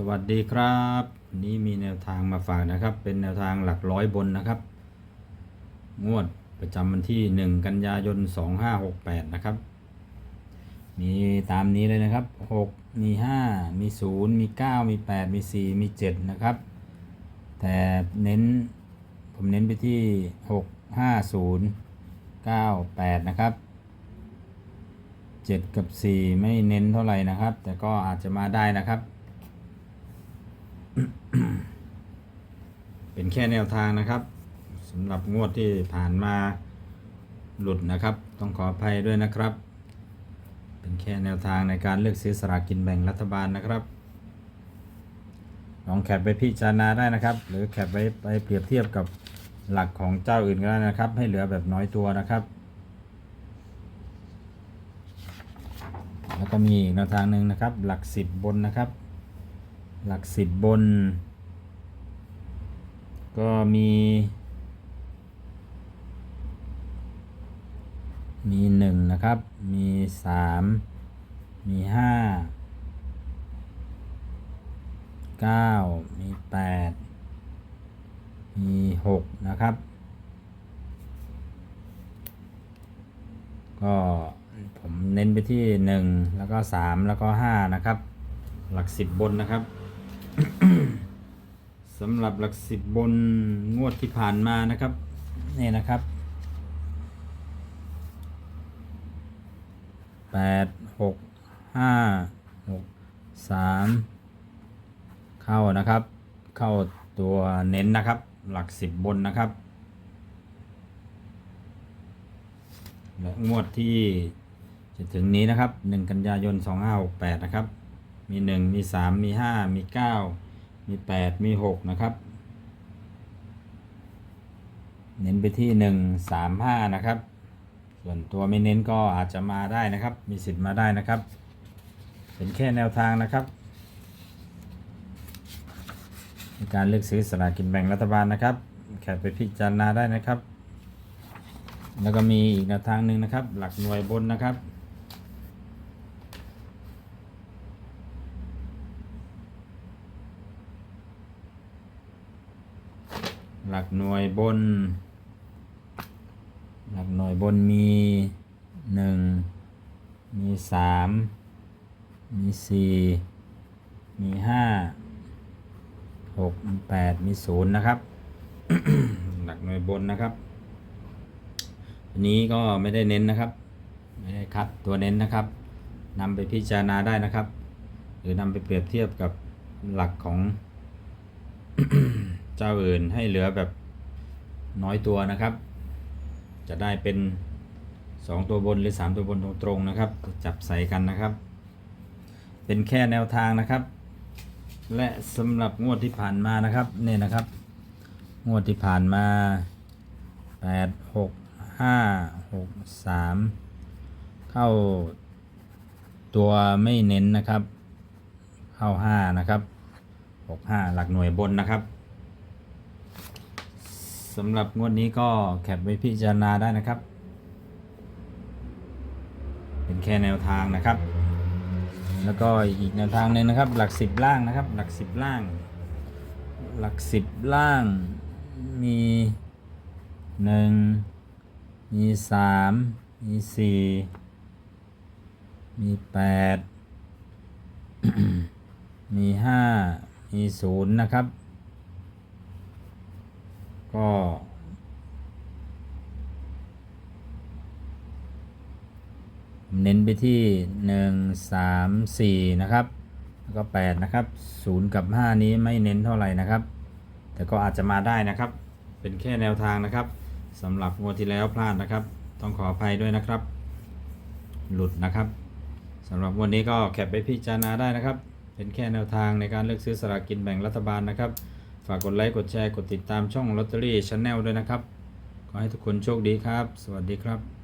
สวัสดีครับนนี้มีแนวทางมาฝากนะครับ เป็นแนวทางหลักร้อยบนนะครับ งวดประจำวันที่ 1 กันยายน 2568 นะครับ มีตามนี้เลยนะครับ 6 มี 5 มี 0 มี 9 มี 8 มี 4 มี 7 นะครับ แต่เน้นผมเน้นไปที่ 6 5 0 9 8 นะครับ 7 กับ 4 ไม่เน้นเท่าไหร่นะครับ แต่ก็อาจจะมาได้นะครับ เป็นแค่แนวทางนะครับสำหรับงวดที่ผ่านมาหลุดนะครับ ต้องขออภัยด้วยนะครับ เป็นแค่แนวทางในการเลือกซื้อสลากกินแบ่งรัฐบาลนะครับลองแคปไปพิจารณาได้นะครับ หรือแคปไปไปเปรียบเทียบกับหลักของเจ้าอื่นก็ได้นะครับ ให้เหลือแบบน้อยตัวนะครับ แล้วก็มีแนวทางหนึ่งนะครับ หลักสิบบนนะครับ หลักสิบบน ก็มี มีหนึ่งนะครับ มีสามมีห้าเก้ามีแปดมีหกนะครับ ก็ผมเน้นไปที่หนึ่งแล้วก็สามแล้วก็ห้านะครับ หลักสิบบนนะครับ สำหรับหลักสิบบนงวดที่ผ่านมานะครับนี่นะครับแปดหกห้าหกสามเข้านะครับ เข้าตัวเน้นนะครับ หลักสิบบนนะครับและงวดที่จะถึงนี้นะครับ 1 กันยายน 2568 นะครับ มี 1 มี 3 มี 5 มี 9 มี8มี6นะครับ เน้นไปที่1 3 5นะครับ ส่วนตัวไม่เน้นก็อาจจะมาได้นะครับ มีสิทธิ์มาได้นะครับ เป็นแค่แนวทางนะครับการเลือกซื้อสลากกินแบ่งรัฐบาลนะครับแค่ไปพิจารณาได้นะครับ แล้วก็มีอีกแนวทางหนึ่งนะครับ หลักหน่วยบนนะครับ หลักหน่วยบน หลักหน่วยบนมีหนึ่งมีสามมีสี่มีห้าหกมีแปดมีศูนย์นะครับ หลักหน่วยบนนะครับ อันนี้ก็ไม่ได้เน้นนะครับ ไม่ได้คัดตัวเน้นนะครับนำไปพิจารณาได้นะครับ หรือนำไปเปรียบเทียบกับหลักของ เจ้าอื่นให้เหลือแบบน้อยตัวนะครับ จะได้เป็น 2 ตัวบนหรือ 3 ตัวบนตรงๆนะครับ จับใส่กันนะครับ เป็นแค่แนวทางนะครับ และสำหรับงวดที่ผ่านมานะครับเนี่ยนะครับ งวดที่ผ่านมา 8 6 5 6 3 เข้าตัวไม่เน้นนะครับ เข้า 5 นะครับ 6 5 หลักหน่วยบนนะครับ สำหรับงวดนี้ก็แคปไว้พิจารณาได้นะครับ เป็นแค่แนวทางนะครับ แล้วก็อีกแนวทางหนึ่งนะครับ หลักสิบล่างนะครับ หลักสิบล่าง หลักสิบล่างมีหนึ่งมีสามมีสี่มีแปดมีห้ามีศูนย์นะครับ ก็เน้นไปที่หนึ่งสามสี่นะครับ แล้วก็แปดนะครับศูนย์กับห้านี้ไม่เน้นเท่าไหร่นะครับ แต่ก็อาจจะมาได้นะครับ เป็นแค่แนวทางนะครับสำหรับงวดที่แล้วพลาดนะครับ ต้องขออภัยด้วยนะครับ หลุดนะครับสำหรับวันนี้ก็แคปไปพิจารณาได้นะครับ เป็นแค่แนวทางในการเลือกซื้อสลากกินแบ่งรัฐบาลนะครับ ฝากกดไลค์กดแชร์กดติดตามช่องลอตเตอรี่ช n แนลด้วยนะครับ ขอให้ทุกคนโชคดีครับ สวัสดีครับ